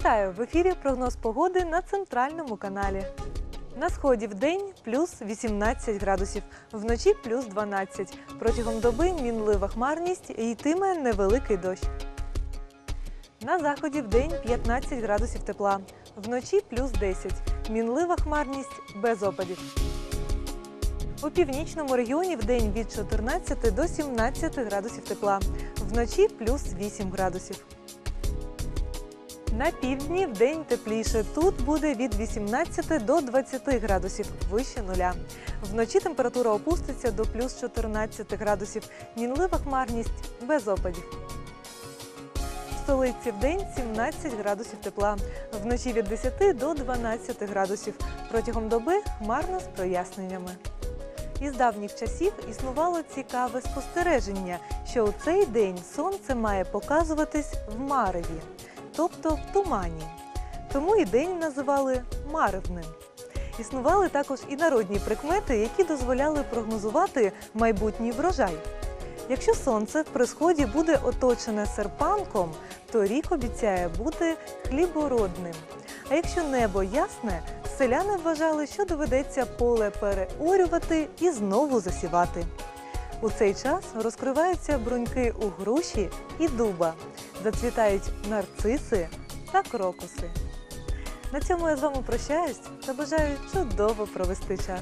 Вітаю! В ефірі прогноз погоди на центральному каналі. На сході в день плюс 18 градусів, вночі плюс 12. Протягом доби мінлива хмарність і йтиме невеликий дощ. На заході в день 15 градусів тепла, вночі плюс 10. Мінлива хмарність без опадів. У північному регіоні в день від 14 до 17 градусів тепла, вночі плюс 8 градусів. На півдні в день тепліше. Тут буде від 18 до 20 градусів вище нуля. Вночі температура опуститься до плюс 14 градусів. Мінлива хмарність без опадів. В столиці в день 17 градусів тепла. Вночі від 10 до 12 градусів. Протягом доби хмарно з проясненнями. Із давніх часів існувало цікаве спостереження, що у цей день сонце має показуватись в мареві, тобто в тумані. Тому і день називали маревним. Існували також і народні прикмети, які дозволяли прогнозувати майбутній врожай. Якщо сонце при сході буде оточене серпанком, то рік обіцяє бути хлібородним. А якщо небо ясне, селяни вважали, що доведеться поле переорювати і знову засівати. У цей час розкриваються бруньки у груші і дуба, зацвітають нарциси та крокуси. На цьому я з вами прощаюсь та бажаю чудово провести час.